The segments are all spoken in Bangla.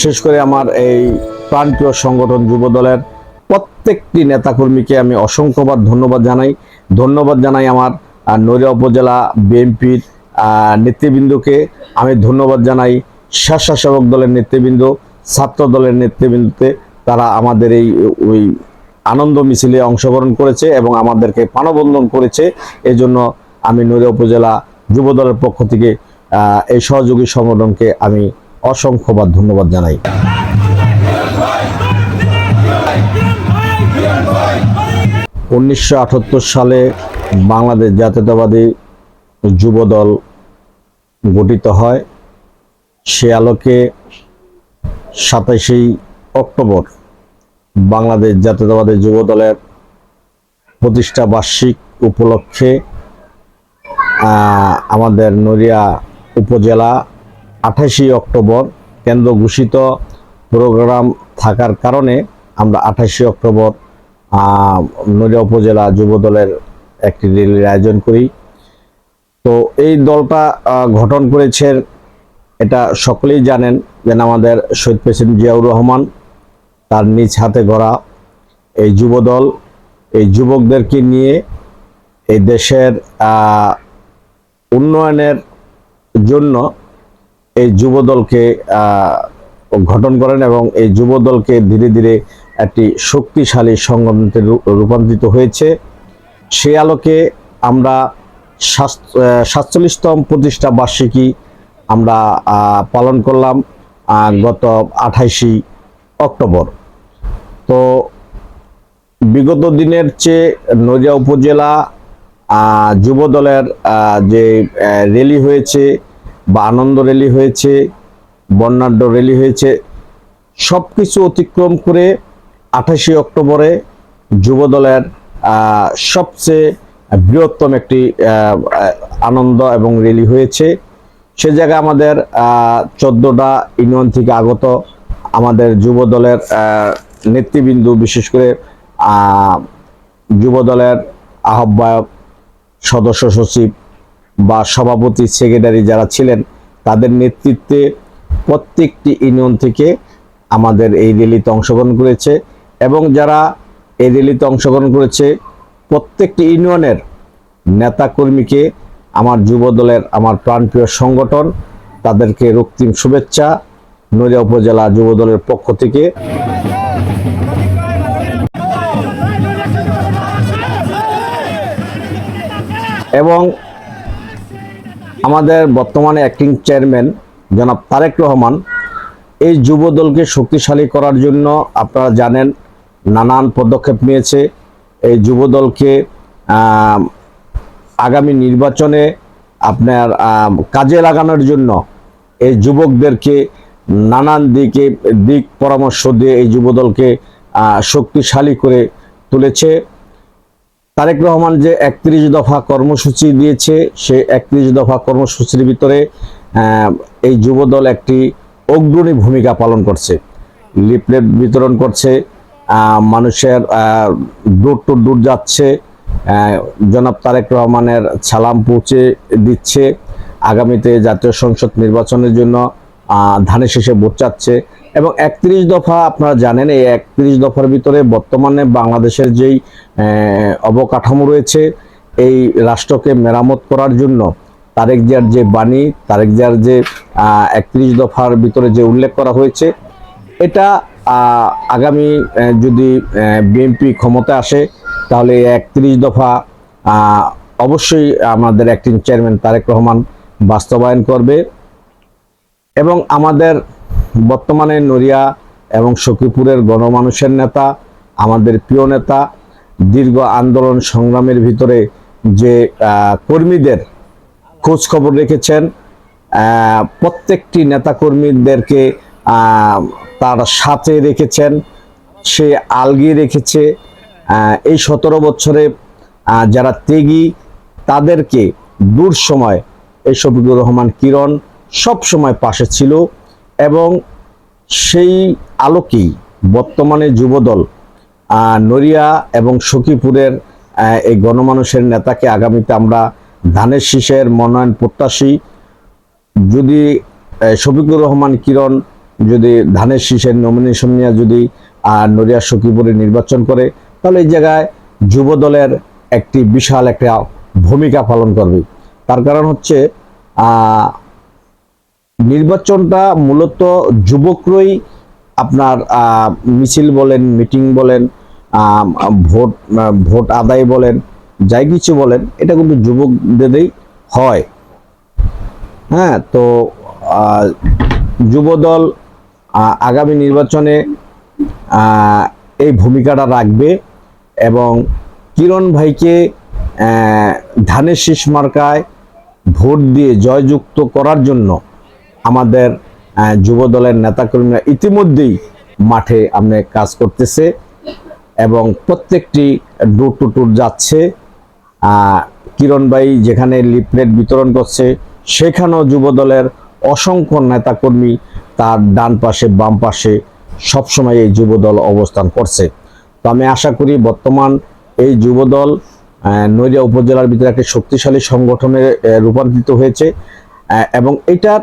বিশেষ করে আমার এই প্রাণপ্রিয় সংগঠন যুব দলের প্রত্যেকটি নেতাকর্মীকে আমি অসংখ্যবার ধন্যবাদ জানাই। ধন্যবাদ জানাই আমার নড়িয়া উপজেলা বিএনপির নেতৃবৃন্দকে। আমি ধন্যবাদ জানাই স্বেচ্ছাসেবক দলের নেতৃবৃন্দ, ছাত্র দলের নেতৃবৃন্দতে তারা আমাদের এই, ওই আনন্দ মিছিলে অংশগ্রহণ করেছে এবং আমাদেরকে পানবন্ধন করেছে। এজন্য আমি নড়িয়া উপজেলা যুব দলের পক্ষ থেকে এই সহযোগী সংগঠনকে আমি অসংখ্যবার ধন্যবাদ জানাই। উনিশশো আটাত্তর সালে বাংলাদেশ জাতীয়তাবাদী যুব দল গঠিত হয়। সে আলোকে সাতাশে অক্টোবর বাংলাদেশ জাতীয়তাবাদী যুব দলের প্রতিষ্ঠা বার্ষিক উপলক্ষে আমাদের নড়িয়া উপজেলা আঠাশে অক্টোবর কেন্দ্র ঘোষিত প্রোগ্রাম থাকার কারণে আমরা আঠাশে অক্টোবর নড়িয়া উপজেলা যুব দলের একটি র্যালির আয়োজন করি। তো এই দলটা গঠন করেছেন এটা সকলেই জানেন যেন আমাদের শহীদ প্রেসিডেন্ট জিয়াউর রহমান তার নিজ হাতে গড়া এই যুব দল, এই যুবকদেরকে নিয়ে এই দেশের উন্নয়নের জন্য এই যুব দলকে গঠন করেন এবং এই যুব দলকে ধীরে ধীরে একটি শক্তিশালী সংগঠনতে রূপান্তরিত হয়েছে। সে আলোকে আমরা সাত- সাতচল্লিশতম প্রতিষ্ঠা বার্ষিকী আমরা পালন করলাম গত আঠাইশে অক্টোবর। তো বিগত দিনের চেয়ে নদিয়া উপজেলা যুব দলের যে র্যালি হয়েছে বা আনন্দ র্যালি হয়েছে, বর্ণাঢ্য র্যালি হয়েছে সব কিছু অতিক্রম করে আঠাশে অক্টোবরে যুবদলের সবচেয়ে বৃহত্তম একটি আনন্দ এবং র্যালি হয়েছে। সে জায়গায় আমাদের চোদ্দোটা ইউনিয়ন থেকে আগত আমাদের যুবদলের নেতৃবৃন্দু, বিশেষ করে যুবদলের যুব আহ্বায়ক, সদস্য সচিব বা সভাপতি সেক্রেটারি যারা ছিলেন, তাদের নেতৃত্বে প্রত্যেকটি ইউনিয়ন থেকে আমাদের এই র্যালিতে অংশগ্রহণ করেছে এবং যারা এই র্যালিতে অংশগ্রহণ করেছে, প্রত্যেকটি ইউনিয়নের নেতাকর্মীকে আমার যুব দলের আমার প্রাণপ্রিয় সংগঠন, তাদেরকে রক্তিম শুভেচ্ছা, নদিয়া উপজেলা যুব দলের পক্ষ থেকে। এবং আমাদের বর্তমানে অ্যাক্টিং চেয়ারম্যান জনাব তারেক রহমান এই যুব দলকে শক্তিশালী করার জন্য আপনারা জানেন নানান পদক্ষেপ নিয়েছে। এই যুব দলকে আগামী নির্বাচনে আপনার কাজে লাগানোর জন্য এই যুবকদেরকে নানান দিকে, দিক পরামর্শ দিয়ে এই যুবদলকে শক্তিশালী করে তুলেছে। তারেক রহমান যে একত্রিশ দফা কর্মসূচি দিয়েছে, সে একত্রিশ দফা কর্মসূচির ভিতরে এই যুবদল একটি অগ্রণী ভূমিকা পালন করছে। লিফলেট বিতরণ করছে মানুষের দূর টু দূর যাচ্ছে জনাব তারেক রহমানের ছালাম পৌঁছে দিচ্ছে। আগামীতে জাতীয় সংসদ নির্বাচনের জন্য ধানের শেষে ভোট চাচ্ছে। এবং একত্রিশ দফা আপনারা জানেন, এই একত্রিশ দফার ভিতরে বর্তমানে বাংলাদেশের যেই অবকাঠামো রয়েছে, এই রাষ্ট্রকে মেরামত করার জন্য তারেক জিয়ার যে বাণী, তারেক জিয়ার যে একত্রিশ দফার ভিতরে যে উল্লেখ করা হয়েছে, এটা আগামী যদি বিএনপি ক্ষমতা আসে, তাহলে একত্রিশ দফা অবশ্যই আমাদের অ্যাক্টিং চেয়ারম্যান তারেক রহমান বাস্তবায়ন করবে এবং আমাদের বর্তমানে নড়িয়া এবং সখীপুরের গণমানুষের নেতা, আমাদের প্রিয় নেতা, দীর্ঘ আন্দোলন সংগ্রামের ভিতরে যে কর্মীদের খোঁজ খবর রেখেছেন প্রত্যেকটি নেতাকর্মীদেরকে তার সাথে রেখেছেন, সে আলগিয়ে রেখেছে এই সতেরো বছরে যারা ত্যাগী, তাদেরকে দূর সময় এই শফিকুর রহমান কিরণ সব সময় পাশে ছিল। এবং সেই আলোকেই বর্তমানে যুবদল নড়িয়া এবং সখীপুরের এই গণমানুষের নেতাকে আগামীতে আমরা ধানের শীষের মনোনয়ন প্রত্যাশী। যদি শফিকুর রহমান কিরণ যদি ধানের শীষের নমিনেশন নিয়ে যদি নড়িয়া সখীপুরে নির্বাচন করে, তাহলে এই জায়গায় যুবদলের একটি বিশাল একটা ভূমিকা পালন করবে। তার কারণ হচ্ছে নির্বাচনটা মূলত যুবকরাই আপনার মিছিল বলেন, মিটিং বলেন ভোট ভোট আদায় বলেন, যাই কিছু বলেন, এটা কিন্তু যুবকদেরই হয়। হ্যাঁ তো যুবদল আগামী নির্বাচনে এই ভূমিকাটা রাখবে এবং কিরণ ভাইকে ধানের শীষ মার্কায় ভোট দিয়ে জয়যুক্ত করার জন্য আমাদের যুব দলের নেতাকর্মীরা ইতিমধ্যেই মাঠে আপনি কাজ করতেছে এবং প্রত্যেকটি ডোর টু টুর যাচ্ছে। কিরণ ভাই যেখানে লিফলেট বিতরণ করছে, সেখানেও যুব দলের অসংখ্য নেতাকর্মী তার ডান পাশে, বাম পাশে সবসময় এই যুব দল অবস্থান করছে। তো আমি আশা করি বর্তমান এই যুব দল নৈরিয়া উপজেলার ভিতরে একটি শক্তিশালী সংগঠনে রূপান্তরিত হয়েছে। এবং এটার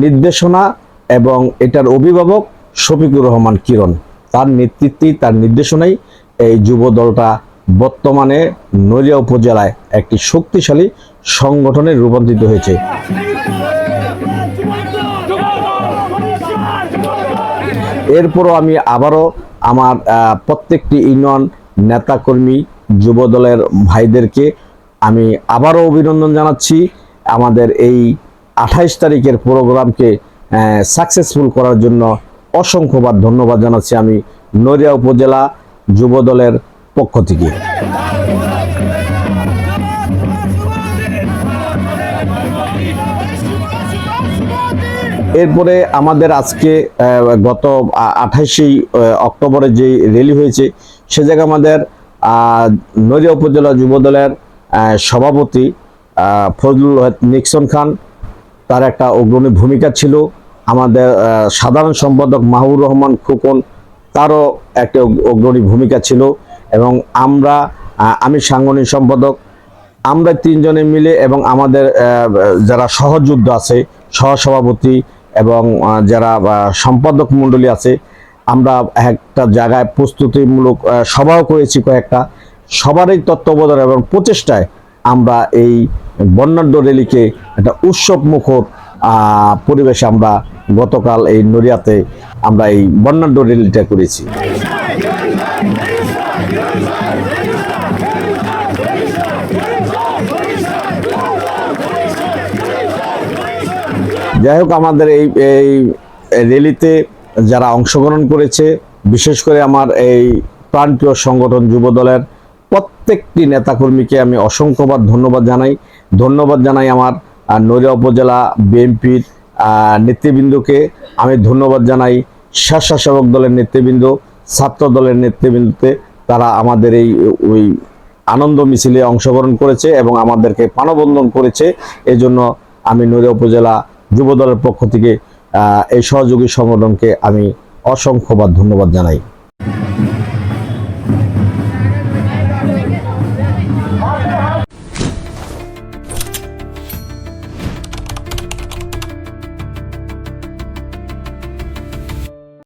নির্দেশনা এবং এটার অভিভাবক শফিকুর রহমান কিরণ। তার নেতৃত্বেই, তার নির্দেশনাই এই যুব দলটা বর্তমানে নড়িয়া উপজেলায় একটি শক্তিশালী সংগঠনে রূপান্তরিত হয়েছে। এরপরও আমি আবারও আমার প্রত্যেকটি ইউনিয়ন নেতাকর্মী যুব দলের ভাইদেরকে আমি আবারও অভিনন্দন জানাচ্ছি। আমাদের এই আঠাইশ তারিখের প্রোগ্রামকে সাকসেসফুল করার জন্য অসংখ্যবার ধন্যবাদ জানাচ্ছি আমি নড়িয়া উপজেলা যুব দলের পক্ষ থেকে। এরপরে আমাদের আজকে গত আঠাশে অক্টোবরে যে র্যালি হয়েছে, সে জায়গায় আমাদের নড়িয়া উপজেলা যুব দলের সভাপতি ফজলুল নিক্সন খান তার একটা অগ্রণী ভূমিকা ছিল। আমাদের সাধারণ সম্পাদক মাহবুর রহমান খোকন তারও একটা অগ্রণী ভূমিকা ছিল এবং আমরা আমি সাংগঠনিক সম্পাদক, আমরা তিনজনে মিলে এবং আমাদের যারা সহযোদ্ধা আছে, সহসভাপতি এবং যারা সম্পাদক মণ্ডলী আছে, আমরা একটা জায়গায় প্রস্তুতিমূলক সভাও করেছি কয়েকটা। সবারই তত্ত্বাবধান এবং প্রচেষ্টায় আমরা এই বর্ণাঢ্য র্যালিকে একটা উৎসব মুখর পরিবেশে আমরা গতকাল এই নড়িয়াতে আমরা এই বর্ণাঢ্য র্যালিটা করেছি। যাই হোক, আমাদের এই এই র্যালিতে যারা অংশগ্রহণ করেছে, বিশেষ করে আমার এই প্রাণপ্রিয় সংগঠন যুব দলের প্রত্যেকটি নেতাকর্মীকে আমি অসংখ্যবার ধন্যবাদ জানাই। ধন্যবাদ জানাই আমার নড়িয়া উপজেলা বিএনপির নেতৃবৃন্দকে। আমি ধন্যবাদ জানাই স্বেচ্ছাসেবক দলের নেতৃবৃন্দ, ছাত্র দলের নেতৃবৃন্দতে তারা আমাদের এই, ওই আনন্দ মিছিলে অংশগ্রহণ করেছে এবং আমাদেরকে মানববন্ধন করেছে। এজন্য আমি নড়িয়া উপজেলা যুব দলের পক্ষ থেকে এই সহযোগী সংগঠনকে আমি অসংখ্যবার ধন্যবাদ জানাই।